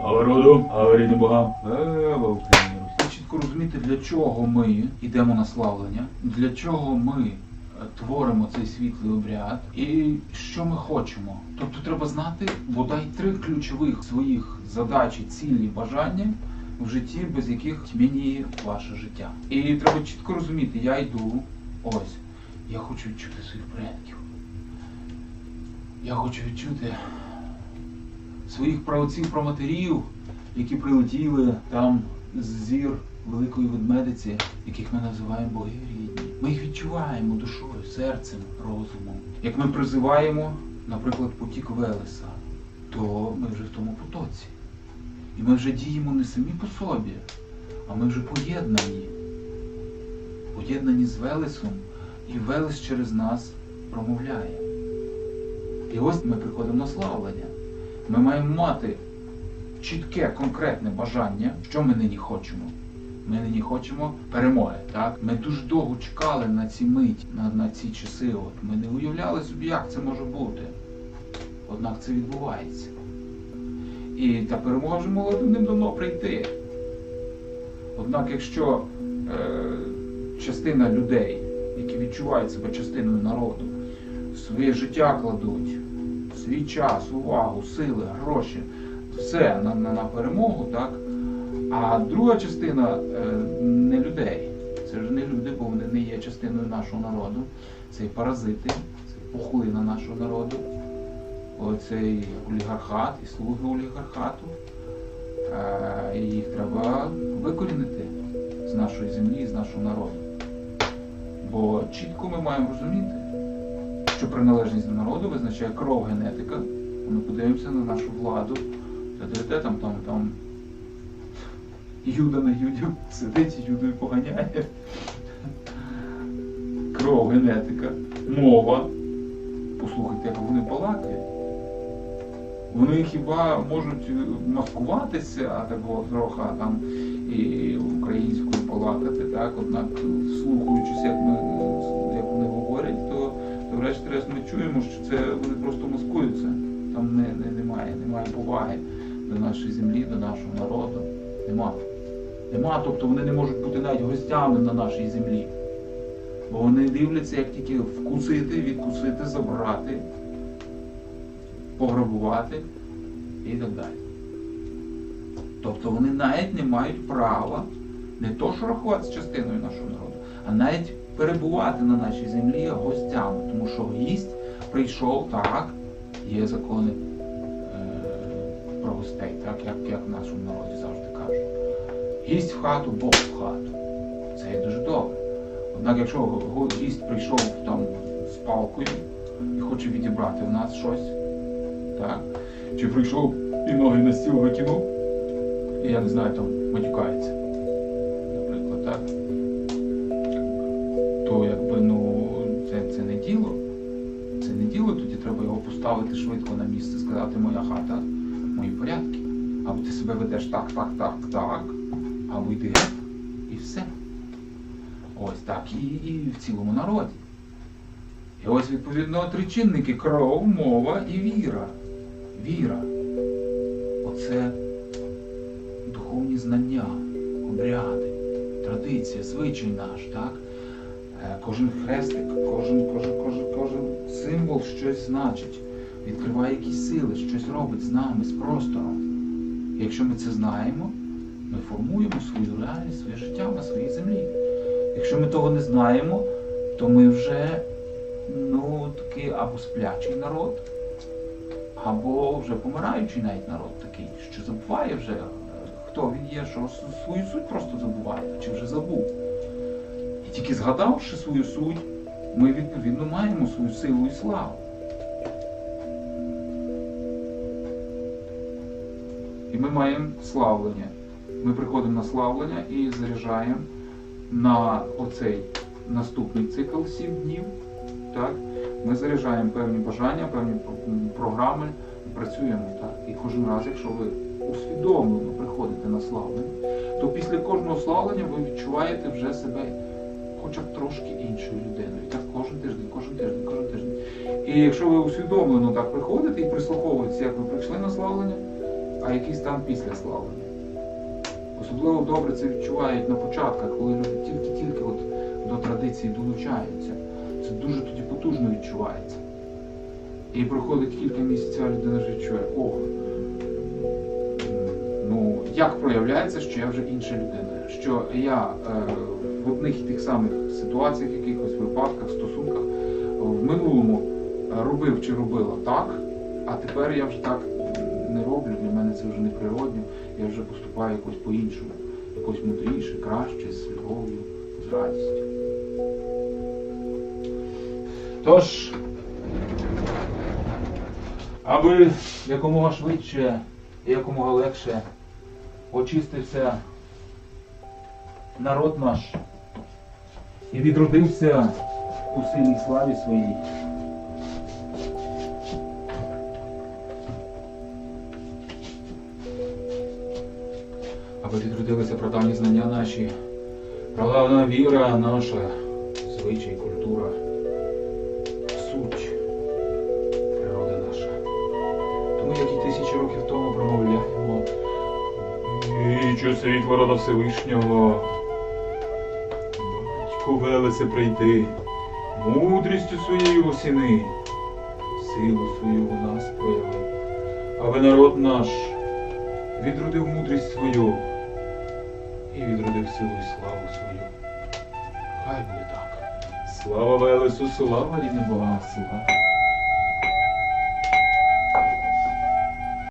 Слава роду, слава богам, слава Україні. Чітко розуміти, для чого ми йдемо на славлення, для чого ми е, творимо цей світлий обряд і що ми хочемо. Тобто треба знати бодай три ключових своїх задачі, цілі, бажання в житті, без яких тьмяніє ваше життя. І треба чітко розуміти, я йду, ось, я хочу відчути своїх предків. Я хочу відчути своїх праотців, проматерів, які прилетіли там з зір великої ведмедиці, яких ми називаємо боги рідні. Ми їх відчуваємо душою, серцем, розумом. Як ми призиваємо, наприклад, потік Велеса, то ми вже в тому потоці. І ми вже діємо не самі по собі, а ми вже поєднані. Поєднані з Велесом, і Велес через нас промовляє. І ось ми приходимо на славлення. Ми маємо мати чітке, конкретне бажання, що ми нині хочемо. Ми нині хочемо перемоги. Так? Ми дуже довго чекали на ці мить, на, на ці часи. От. Ми не уявляли собі, як це може бути. Однак це відбувається. І та перемога вже могла давним-давно прийти. Однак, якщо е, частина людей, які відчувають себе частиною народу, своє життя кладуть, свій час, увагу, сили, гроші, все на, на, на перемогу, так? А друга частина е, не людей. Це вже не люди, бо вони не є частиною нашого народу. Це паразити, це пухлина нашого народу. Оцей олігархат і слуги олігархату. Е, і їх треба викорінити з нашої землі, з нашого народу. Бо чітко ми маємо розуміти, що приналежність до народу визначає кров генетика. Ми подивимося на нашу владу. Та-де-де, там, там, там. Юда на Юді сидить і Юдою поганяє. Кров, генетика, мова. Послухайте, як вони балакають. Вони хіба можуть маскуватися, а трохи там і українською балакати, так, однак слухаючись, чуємо, що це вони просто маскуються. Там не, не, немає, немає поваги до нашої землі, до нашого народу. Нема. Нема, тобто вони не можуть бути навіть гостями на нашій землі. Бо вони дивляться, як тільки вкусити, відкусити, забрати, пограбувати і так далі. Тобто вони навіть не мають права не то, що рахуватися частиною нашого народу, а навіть перебувати на нашій землі гостями. Тому що гість прийшов так, є закони е, про гостей, так як, як в нашому народі завжди кажуть. Гість в хату, Бог в хату. Це є дуже добре. Однак, якщо гість прийшов там з палкою і хоче відібрати в нас щось, так? Чи прийшов і ноги на стіл викинув, і я не знаю, там матюкається, наприклад, так? То якби треба його поставити швидко на місце, сказати моя хата, мої порядки. Або ти себе ведеш так, так, так, так, або йди і все. Ось так і, і в цілому народі. І ось відповідно три чинники кров, мова і віра. Віра. Оце духовні знання, обряди, традиція, звичай наш, так? Е, Кожен хрестик, кожен, кожен, кожен, кожен символ щось значить, відкриває якісь сили, щось робить з нами, з простором. Якщо ми це знаємо, ми формуємо свою реальність, своє життя на своїй землі. Якщо ми того не знаємо, то ми вже ну, такий або сплячий народ, або вже помираючий навіть народ такий, що забуває вже, е, хто він є, що свою суть просто забуває, чи вже забув. Тільки згадавши свою суть, ми відповідно маємо свою силу і славу. І ми маємо славлення. Ми приходимо на славлення і заряджаємо на оцей наступний цикл 7 днів. Так? Ми заряджаємо певні бажання, певні програми, працюємо так. І кожен раз, якщо ви усвідомлено приходите на славлення, то після кожного славлення ви відчуваєте вже себе хоча б трошки іншою людиною. І так кожен тиждень, кожен тиждень, кожен тиждень. І якщо ви усвідомлено так приходите і прислуховуєтеся, як ви прийшли на славлення, а який стан після славлення. Особливо добре це відчувають на початках, коли люди тільки-тільки от до традиції долучаються. Це дуже тоді потужно відчувається. І проходить кілька місяців, а людина вже відчуває, ох, ну як проявляється, що я вже інша людина, що я е, в одних і тих самих ситуаціях, якихось випадках, стосунках в минулому е, робив чи робила так, а тепер я вже так не роблю, для мене це вже не природньо, я вже поступаю якось по-іншому, якось мудріше, краще, з любов'ю, з радістю. Тож, аби якомога швидше і якомога легше очистився народ наш і відродився у силі й славі своїй. Аби відродилися прадавні знання наші, прадавна віра наша, звичай, культура, суть природа наша. Тому як і тисячі років тому промовляємо Вічу світло рода Всевишнього. Велесе прийти, мудрістю своєї осіни, силу свою у нас прояви, аби народ наш відродив мудрість свою і відродив силу і славу свою. Хай буде так. Слава Велесу, слава Бога, слава.